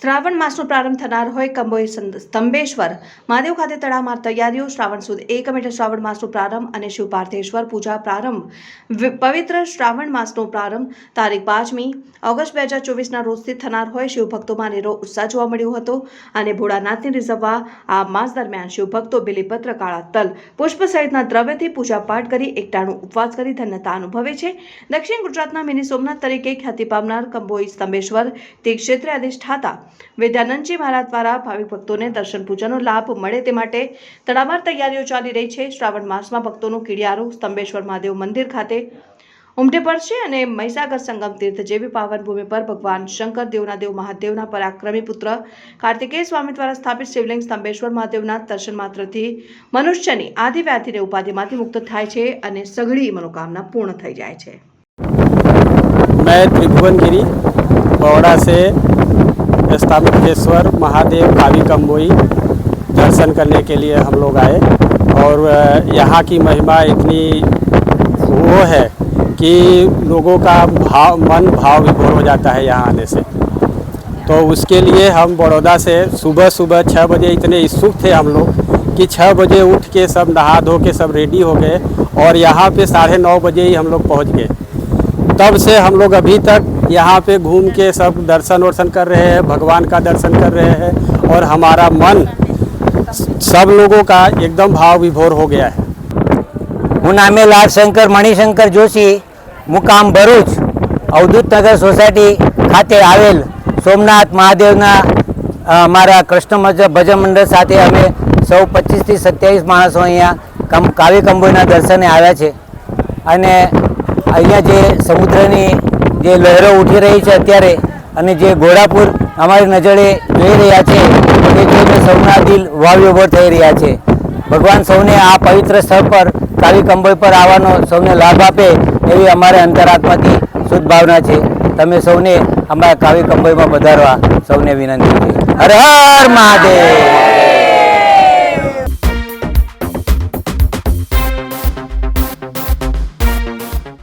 શ્રાવણ માસનો પ્રારંભ થનાર હોય કંબોઈ સ્તંભેશ્વર. મહાદેવ ખાતે તળામાર તૈયારીઓ, શ્રાવણ સુદ એક મીટર શ્રાવણ માસનો પ્રારંભ અને શિવ પાર્થેશ્વર પૂજા પ્રારંભ. પવિત્ર શ્રાવણ માસનો પ્રારંભ, તારીખ પાંચમી ઓગસ્ટ બે હજાર ચોવીસના રોજથી થનાર હોય શિવભક્તોમાં નેરો ઉત્સાહ જોવા મળ્યો હતો અને ભોળાનાથને રીઝવવા આ માસ દરમિયાન શિવભક્તો બિલીપત્ર કાળા તલ, પુષ્પ સહિતના દ્રવ્યથી પૂજા પાઠ કરી એકટાણું ઉપવાસ કરી ધન્યતા અનુભવે છે. દક્ષિણ ગુજરાતના મિની સોમનાથ તરીકે ખ્યાતિ પામનાર કંબોઈ સ્તંભેશ્વર તે ક્ષેત્રે અધિષ્ઠાતા વિદ્યાનંદજી મહારાજ દ્વારા ભાવિક ભક્તોને દર્શન પૂજાનો લાભ મળે તે માટે તડામાર તૈયારીઓ ચાલી રહી છે શ્રાવણ માસમાં ભક્તોનું કીડિયારું સ્તંભેશ્વર મહાદેવ મંદિર ખાતે ઉમટે પડશે અને મહીસાગર સંગમ તીર્થ જેવી પાવન ભૂમિ પર ભગવાન શંકર દેવના દેવ મહાદેવના પરાક્રમી પુત્ર કાર્તિકેય સ્વામી દ્વારા સ્થાપિત શિવલિંગ સ્તંભેશ્વર મહાદેવના દર્શન માત્રથી મનુષ્યની આદિ વ્યાધિને ઉપાધિમાંથી મુક્ત થાય છે અને સઘળી મનોકામના પૂર્ણ થઈ જાય છે मैं त्रिभुवन गिरी बौड़ा से स्तंभेश्वर महादेव कावी कम्बोई दर्शन करने के लिए हम लोग आए। और यहाँ की महिमा इतनी वो है कि लोगों का भाव, मन भाव विभोर हो जाता है यहाँ आने से। तो उसके लिए हम बड़ौदा से सुबह सुबह छः बजे इतने इच्छुक थे हम लोग कि छः बजे उठ के सब नहा धो के सब रेडी हो गए और यहाँ पे साढ़े नौ बजे ही हम लोग पहुँच गए। तब से हम लोग अभी तक यहाँ पे घूम के सब दर्शन वर्शन कर रहे हैं भगवान का दर्शन कर रहे हैं और हमारा मन सब लोगों का एकदम भाव विभोर हो गया है હું નામે લાલશંકર મણિશંકર જોશી મુકામ ભરૂચ અવધૂત નગર સોસાયટી ખાતે આવેલ સોમનાથ મહાદેવના અ, અમારા કૃષ્ણ મજ- ભજન મંડળ સાથે અમે સૌ પચીસથી સત્યાવીસ માણસો અહીંયા કમ કાવી કંબોઈના દર્શને આવ્યા છે અને અહીંયા જે સમુદ્રની જે લહેરો ઉઠી રહી છે અત્યારે અને જે ઘોડાપુર અમારી નજરે જોઈ રહ્યા છે, તે જોઈને સૌના દિલ વાવ્યોભર થઈ રહ્યા છે. ભગવાન સૌને આ પવિત્ર સ્થળ પર કાવી કંબોઈ પર આવવાનો સૌને લાભ આપે એવી અમારે અંતરાત્માથી શુદ્ધ ભાવના છે. તમે સૌને અમારા કાવી કંબોઈમાં પધારવા સૌને વિનંતી છે. હર હર મહાદેવ!